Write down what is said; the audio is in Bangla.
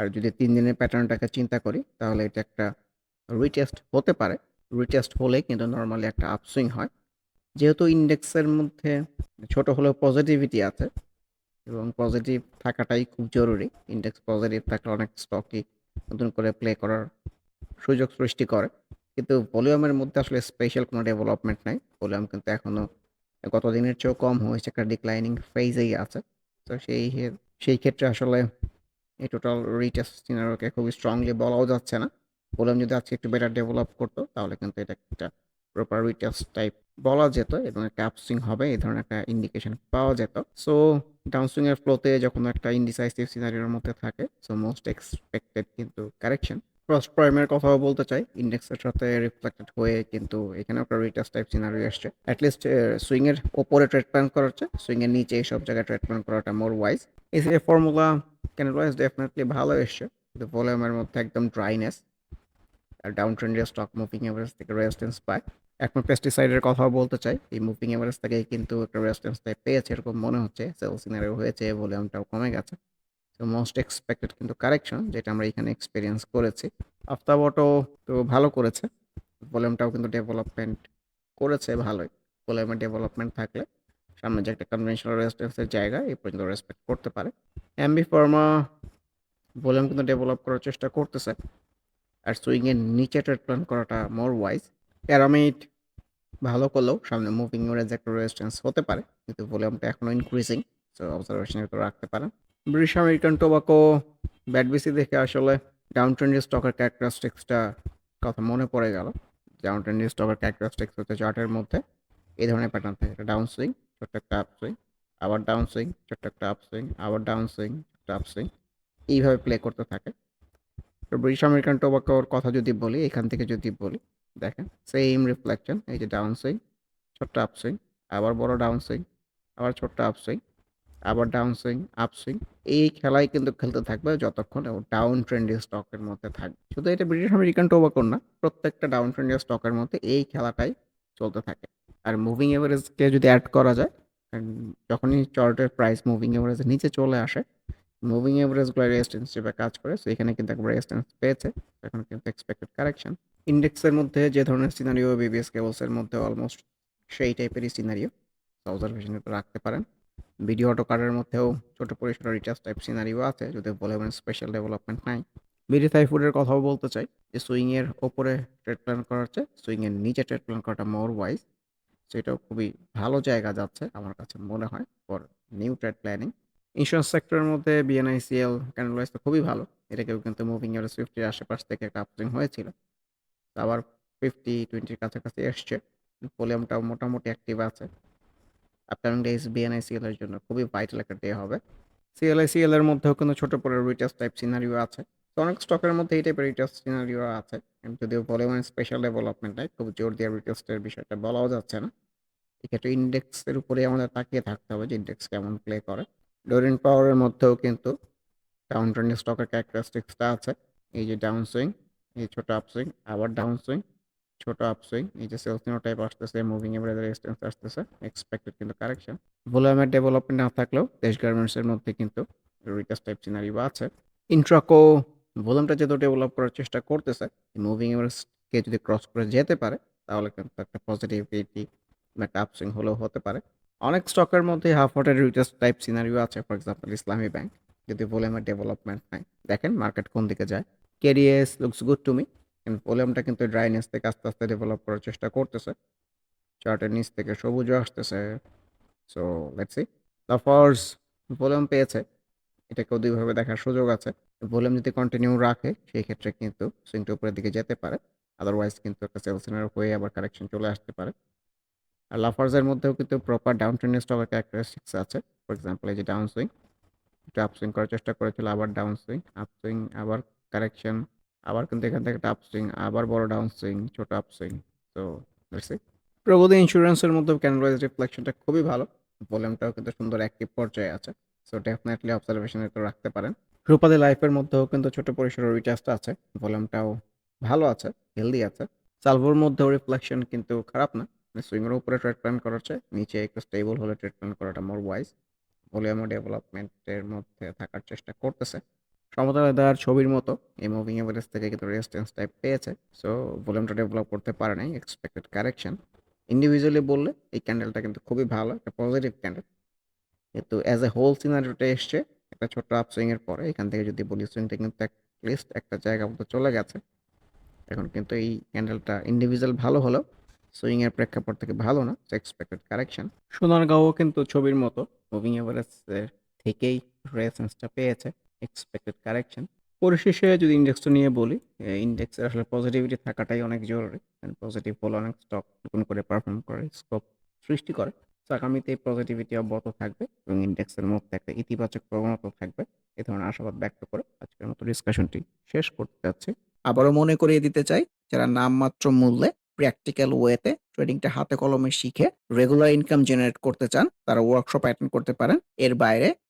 আর যদি তিন দিনের প্যাটার্নটাকে চিন্তা করি, তাহলে এটা একটা রিটেস্ট হতে পারে। রিটেস্ট হলে কিন্তু নর্মালি একটা আপসুইং হয়। যেহেতু ইন্ডেক্সের মধ্যে ছোট হলেও পজিটিভিটি আছে এবং পজিটিভ থাকাটাই খুব জরুরি। ইন্ডেক্স পজিটিভ থাকলে অনেক স্টকই নতুন করে প্লে করার সুযোগ সৃষ্টি করে। কিন্তু ভলিউমের মধ্যে আসলে স্পেশাল কোনো ডেভেলপমেন্ট নাই। ভলিউম কিন্তু এখনও গত দিনের চেয়েও কম হয়েছে, একটা ডিক্লাইনিং ফেজেই আছে। তো সেই সেই ক্ষেত্রে আসলে এই টোটাল রিটেস্ট সিনারোকে খুবই স্ট্রংলি বলাও যাচ্ছে না। বললাম যদি আজকে একটু বেটার ডেভেলপ করতো, তাহলে কিন্তু এটা একটা প্রপার রিটেস্ট টাইপ বলা যেত এবং একটা আপসুইং হবে, এই ধরনের একটা ইন্ডিকেশন পাওয়া যেত। সো ডাউনসুইং এর ফ্লোতে যখন একটা ইন্ডিসাইসিভ সিনারিওর মধ্যে থাকে সো মোস্ট এক্সপেক্টেড কিন্তু কারেকশন। ক্রস প্রাইমের কথাও বলতে চাই। ইন্ডেক্সের সাথে রিফ্লেক্টেড হয়ে কিন্তু এখানেও একটা রিটেস্ট টাইপ সিনারিও আসছে। এট লিস্ট এ সুইং এর উপরে ট্রেড প্ল্যান করা হচ্ছে। সুইং এর নিচে এসব জায়গায় ট্রেড প্ল্যান করাটা মোর ওয়াইজ। এই ফর্মুলা ক্যান্ডেল ওয়াইজ ডেফিনিটলি ভালো এসছে। কিন্তু ভলিউমের মধ্যে একদম ড্রাইনেস। আর ডাউন ট্রেন্ডের স্টক মুভিং এভারেজ থেকে রেজিস্ট্যান্স পায়। এখন পেস্টিসাইডের কথাও বলতে চাই। এই মুভিং এভারেজ থেকে কিন্তু একটা রেজিস্ট্যান্স পেয়েছে এরকম মনে হচ্ছে। সেল সিনারিও হয়েছে, ভলিউমটাও কমে গেছে। সো মোস্ট এক্সপেক্টেড কিন্তু কারেকশন যেটা আমরা এখানে এক্সপিরিয়েন্স করেছি। আফতাবটও তো ভালো করেছে। ভলিউমটাও কিন্তু ডেভেলপমেন্ট করেছে ভালোই। ভলিউমের ডেভেলপমেন্ট থাকলে সামনে যে একটা কনভেনশনাল রেজিস্ট্যান্সের জায়গা এই পর্যন্ত রেসপেক্ট করতে পারে। এমবি ফার্মা ভলিউম কিন্তু ডেভেলপ করার চেষ্টা করতেছে। আর সুইংয়ের নিচে ট্রেড প্ল্যান করাটা মোর ওয়াইজ। প্যারামিড ভালো করলেও সামনে মুভিং এভারেজ একটা রেজিস্ট্যান্স হতে পারে। কিন্তু ভলিউমটা এখনও ইনক্রিজিং। সো অবজারভেশনের ভিতরে রাখতে পারেন। ব্রিটিশ আমেরিকান টোবাকো ব্যাডবিসি দেখে আসলে ডাউন ট্রেন্ডের স্টকের ক্যারেক্টারিস্টিক্সটা কথা মনে পড়ে গেল। ডাউন ট্রেন্ডের স্টকের ক্যারেক্টারিস্টিক্স হচ্ছে চার্টের মধ্যে এই ধরনের প্যাটার্ন থাকে। একটা ডাউন সুইং, ছোট্ট একটা আপসুইং, আবার ডাউন সুইং, ছোট্ট একটা আপ আপসুইং, আবার ডাউন সুইং, একটা আপসুইং। এইভাবে প্লে করতে থাকে। তো ব্রিটিশ আমেরিকান টোবাকোর কথা যদি বলি, এখান থেকে যদি বলি, দেখেন সেইম রিফ্লেকশন এই যে ডাউন সুইং, ছোট্ট আপসুইং, আবার বড় ডাউন সুইং, আবার ছোট্ট আপসুইং, আবার ডাউন সুইং, আপ সুইং এই খেলাই কিন্তু খেলতে থাকবে যতক্ষণ ডাউন ট্রেন্ডি স্টকের মধ্যে থাকবে। শুধু এটা ব্রিটিশ আমেরিকান টোবাকোর না, প্রত্যেকটা ডাউন ট্রেন্ডি স্টকের মধ্যে এই খেলাটাই চলতে থাকে। আর মুভিং এভারেজকে যদি অ্যাড করা যায়, যখনই চার্টের প্রাইস মুভিং এভারেজের নিচে চলে আসে, মুভিং এভারেজগুলো রেজিস্ট্যান্স হিসেবে কাজ করে। সো এখানে কিন্তু একবার রেজিস্ট্যান্স পেয়েছে। এখন কিন্তু এক্সপেক্টেড কারেকশন। ইন্ডেক্সের মধ্যে যে ধরনের সিনারিও বিবিএস কেবলস এর মধ্যে অলমোস্ট সেই টাইপেরই সিনারিও। অবজারভেশনের ভিতরে রাখতে পারেন। ভিডিও অটো কার্ডের মধ্যেও ছোট পরিসরে রিচার্জ টাইপ সিনারিও আছে যদি ভলিউমের স্পেশাল ডেভেলপমেন্ট নাই। বিডিথাই ফুডের কথাও বলতে চাই যে সুইংয়ের ওপরে ট্রেড প্ল্যান করা হচ্ছে, সুইংয়ের নিচে ট্রেড প্ল্যান করাটা মোর ওয়াইজ। সেটাও খুবই ভালো জায়গা যাচ্ছে আমার কাছে মনে হয় for new trade planning. Insurance সেক্টরের মধ্যে বিএনআইসিএল ক্যান্ডেলওয়াইজ তো খুবই ভালো। এটাকেও কিন্তু মুভিং এভারেজ 50 এর আশেপাশ থেকে একটা আপসুইং হয়েছিল। আবার ফিফটি টোয়েন্টির কাছাকাছি এসছে। ভলিউমটাও মোটামুটি অ্যাক্টিভ আছে। আপকামিং ডেজ বিএনআইসিএল এর জন্য খুবই ভাইটাল একটা ডে হবে। সিএলআইসিএল এর মধ্যেও কিন্তু ছোট করে রিটেস্ট টাইপ সিনারিও আছে। তো অনেক স্টকের মধ্যে এই টাইপের রিটেস্ট সিনারিও আছে। যদিও ভলিউমের স্পেশাল ডেভেলপমেন্ট নাই। খুব জোর দিয়ে রিটেস্টের বিষয়টা বলাও যাচ্ছে না। এক্ষেত্রে ইন্ডেক্সের উপরেই আমাদের তাকিয়ে থাকতে হবে যে ইন্ডেক্স কেমন প্লে করে। ডোরিন পাওয়ারের মধ্যেও কিন্তু ডাউন ট্রেন্ডের স্টকের ক্যারেক্টারিস্টিক্সটা আছে এই যে ডাউন সুইং এই ছোট আপ সুইং আবার ডাউন সুইং ছোট আপ সুইং এই যে সেলস নিও টাইপ আসতেছে মুভিং এভারেজ রেজিস্ট্যান্স আসতেছে এক্সপেক্টেড কিন্তু কারেকশন ভলিউমের ডেভেলপমেন্ট না থাকলেও দেশ গার্মেন্টসের মধ্যে কিন্তু রিটাস টাইপ সিনারিও আছে। ইন্ট্রাকো ভলিউমটা যেহেতু ডেভেলপ করার চেষ্টা করতেছে মুভিং এভারেজকে যদি ক্রস করে যেতে পারে, তাহলে কিন্তু একটা পজিটিভিটি একটা আপসুইং হলেও হতে পারে। অনেক স্টকের মধ্যে হাফ ওয়াটার রিটাস টাইপ সিনারিও আছে ফর এক্সাম্পল ইসলামী ব্যাংক যদি ভলিউমের ডেভেলপমেন্ট নাই। দেখেন মার্কেট কোন দিকে যায়। কেরিএস লুকস গুড টু মি কিন্তু কিন্তু ড্রাইনেস থেকে আস্তে আস্তে ডেভেলপ করার চেষ্টা করতেছে। চার্টের নিচ থেকে সবুজও আসতেছে। সো লেটস সি লাফার্স ভলিউম পেয়েছে। এটাকেও দুইভাবে দেখার সুযোগ আছে। ভলিউম যদি কন্টিনিউ রাখে, সেই ক্ষেত্রে কিন্তু সুইংটা উপরের দিকে যেতে পারে। আদারওয়াইজ কিন্তু একটা সেলসিনার হয়ে আবার কারেকশন চলে আসতে পারে। আর লাফার্সের মধ্যেও কিন্তু প্রপার ডাউন ট্রেন্ডের স্টকের ক্যারেক্টারিস্টিক্স আছে। ফর এক্সাম্পল এই যে ডাউন সুইং একটু আপ সুইং করার চেষ্টা করেছিল, আবার ডাউন সুইং আপ সুইং আবার কারেকশন আবার কিন্তু এখান থেকে একটা আপ সুইং আবার বড় ডাউন সুইং ছোট আপ সুইং তো প্রগতি ইন্স্যুরেন্সের মধ্যে ক্যানালাইজ রিফ্লেকশনটা খুবই ভালো ভলিউমটাও কিন্তু সুন্দর অ্যাক্টিভ পর্যায়ে আছে সো ডেফিনেটলি অবজারভেশনে তো রাখতে পারেন। রূপালী লাইফের মধ্যেও কিন্তু ছোট পরিসরের রিচার্জটা আছে ভলিউমটাও ভালো আছে হেলদি আছে। সালভোর মধ্যেও রিফ্লেকশন কিন্তু খারাপ না সুইংয়ের উপরে ট্রেড প্ল্যান করার চেয়ে নিচে একটু স্টেবল হলে প্ল্যান করাটা মোর ওয়াইজ ভলিউম ডেভেলপমেন্টের মধ্যে থাকার চেষ্টা করতেছে। সমতল দেওয়ার ছবির মতো এই মুভিং এভারেজ থেকে কিন্তু রেজিস্ট্যান্স টাইপ পেয়েছে। সো ভলিউমটা ডেভেলপ করতে পারে নাই এক্সপেক্টেড কারেকশন ইন্ডিভিজুয়ালি বললে এই ক্যান্ডেলটা কিন্তু খুবই ভালো, একটা পজিটিভ ক্যান্ডেল কিন্তু অ্যাজ এ হোল সিনারিটা এসছে, একটা ছোট্ট আপ সুইংয়ের পরে, এখান থেকে যদি বলি সুইংটা কিন্তু লিস্ট একটা জায়গা মতো চলে গেছে। এখন কিন্তু এই ক্যান্ডেলটা ইন্ডিভিজুয়াল ভালো হলেও সুইংয়ের প্রেক্ষাপট থেকে ভালো না এক্সপেক্টেড কারেকশন সোনারগাঁও কিন্তু ছবির মতো মুভিং এভারেজের থেকেই রেসেন্সটা পেয়েছে। এক্সপেক্টেড কারেকশন পরিশেষে যদি ইন্ডেক্সটা নিয়ে বলি ইন্ডেক্সের আসলে পজিটিভিটি থাকাটাই অনেক জরুরি পজিটিভ হলে অনেক স্টক নতুন করে পারফর্ম করে স্কোপ সৃষ্টি করে। তো আগামীতে এই পজিটিভিটি অব্যাহত থাকবে এবং ইন্ডেক্সের মধ্যে একটা ইতিবাচক প্রবণতা থাকবে। এ ধরনের আশাবাদ ব্যক্ত করে আজকের মতো ডিসকাশনটি শেষ করতে যাচ্ছি। আবারও মনে করিয়ে দিতে চাই, যারা নামমাত্র মূল্যে প্র্যাকটিক্যাল ওয়েতে ট্রেডিংটা হাতে কলমে শিখে রেগুলার ইনকাম জেনারেট করতে চান, তারা ওয়ার্কশপ অ্যাটেন্ড করতে পারেন। এর বাইরে